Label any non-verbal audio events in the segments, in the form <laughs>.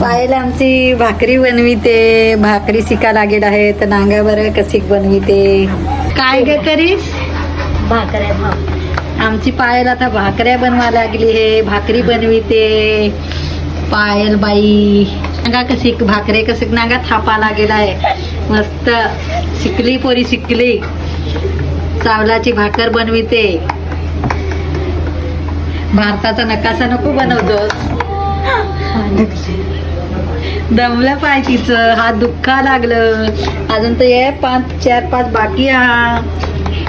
पायल आमची भाकरी बनविते भाकरी शिका लागेल आहे तर नांगा बरं कशी बनविते. काय ग करीस? भाकऱ्या आमची पायल आता भाकऱ्या बनवा लागली हे भाकरी बनविते. पायल बाई नांगा कशी भाकरे कसे नांगा थापा लागेल आहे. मस्त शिकली पोरी शिकली चावलाची भाकर बनविते. भारताचा नकाशा नको बनवतोस. दमलं पाय तिचं हात दुःखा लागलं. अजून तर ये पाच चार पाच बाकी हा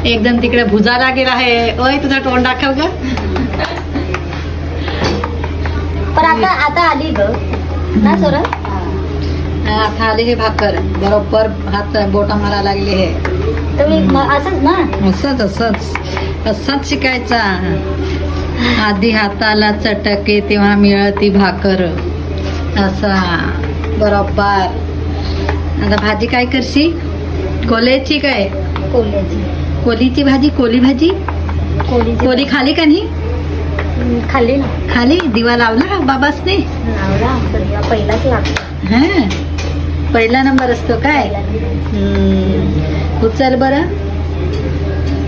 एकदम तिकडे भुजा लागेल आहे. ओय तुझं तोंड दाखव ग. पण आता आता आली ग. ना सोरा आता आले हे भाकर. बरोबर हात बोटा मारा लागले हे. तुम्ही असंच ना? असंच असंच. असंच शिकायचा. आधी हाताला चटके तेव्हा मिळती भाकर. असा बरोबर. आता भाजी काय करशी कोल्याची काय? कोल्याची. कोलीची भाजी कोली भाजी? कोलीची कोली खाली का नाही? खाल्ली ना. खाली? दिवा लावला बाबासने? लावला. पहिलाच लागतो हा? पहिला नंबर असतो काय? हम्म. उचल बरं.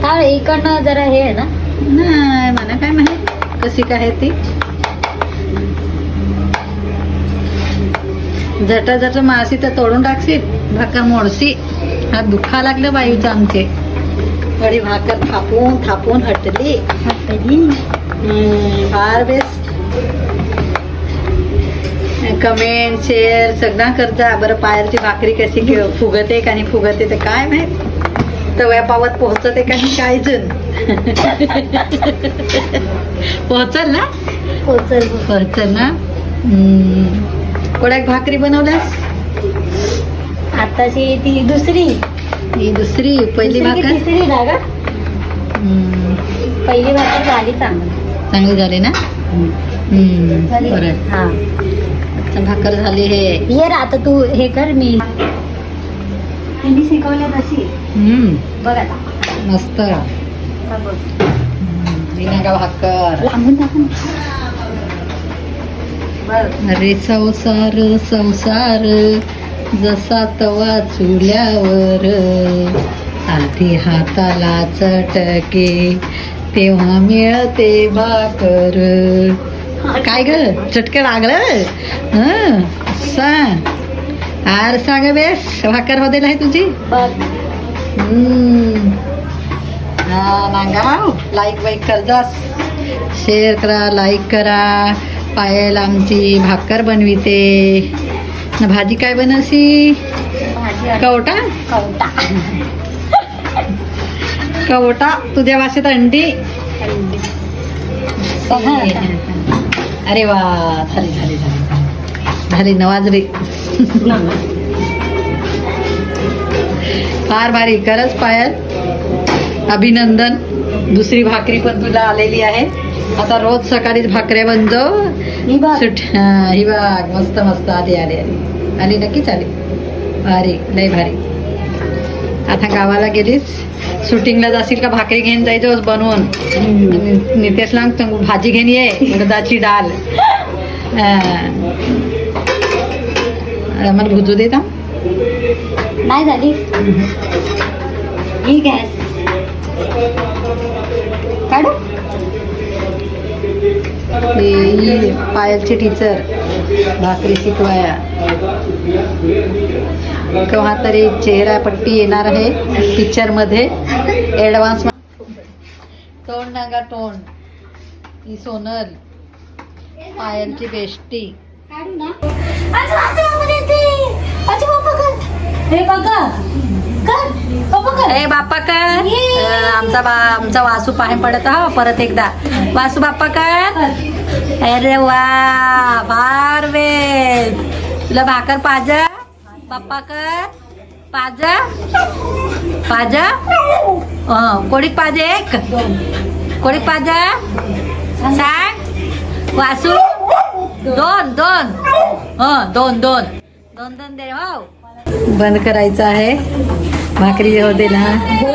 काय इकडनं जरा हे आहे ना? नाही मला काय माहीत. कशी काय आहे ती? झटा झटा मासी तर तोडून टाकशील भाकर मोडशी. हात दुखा लागलं बाईचं आमचे. वडी भाकर थापून थापून हटली. फार बेस्ट कमेंट शेअर सगळं करता. बरं पायरची भाकरी कशी फुगते का नाही फुगते ते काय माहीत? तव्या पावत पोहोचते का नाही काय जण? <laughs> पोहोचल ना? पोचल पोहोचल ना. कोणाक भाकरी बनवल्यास? आताची ती दुसरी. ही दुसरी पहिली दुसरी की भाकर? तिसरी हम्म. पहिली भाकर झाली चांगली. चांगली झाली ना? हम्म. झाली. बरं. हा. आता भाकर झाली हे. ये रे आता तू हे कर मी त्यांनी शिकवल्या तशी. हम्म. बघ आता. मस्त. विनागा भाकर. लांबून ना. अरे संसार संसार जसा तवा चुल्यावर. आधी हाताला चटके तेव्हा मिळते भाकर. काय ग? चटके लागलं? हं सांग आर सांग बेस भाकर होते नाही तुझी. हा नांगाव लाईक वाईक कर जास शेअर करा लाईक करा. पायल आमची भाकर बनविते. न भाजी काय बनवशी? कवटा? कवटा. कवटा. तुझ्या भाषेत अंडी? अरे वा झाली झाली झाली. झाली नवाजरी फार भारी. खरंच पायल. अभिनंदन. दुसरी भाकरी पण तुला आलेली आहे. आता रोज सकाळीच भाकऱ्या बनजो ही सुट हा, बघ मस्त मस्त. आली आली आली. आली नक्कीच आली. भारी लय भारी. आता गावाला गेलीस. शूटिंगला जाशील का? भाकरी घेऊन जायचोस बनवून. नि- नितेशला सांग, भाजी घेऊन ये. उडदाची डाल. मला भुजू देता नाही झाली. ही गॅस. ही पायलची टीचर भाकरी शिकवाया. केव्हा तरी चेहरा पट्टी येणार आहे पिक्चरमध्ये. ऍडव्हान्स तोंड नागा तोंड. ही सोनल. पायलची बेस्टी. हे बघा. ए बाप्पा कर आमचा बा आमचा वासू पाहे पडत हा परत एकदा. वासू बाप्पा कर अरे वा फार बेस तुला भाकर पाज? बाप्पा कर पाज? पाज? हं, कोडीत पाज एक? कोडीत पाज? सांग. वासू? दोन दोन. हं दोन दोन. दोन दोन दे हो. बंद करायचं आहे. भाकरी होते ना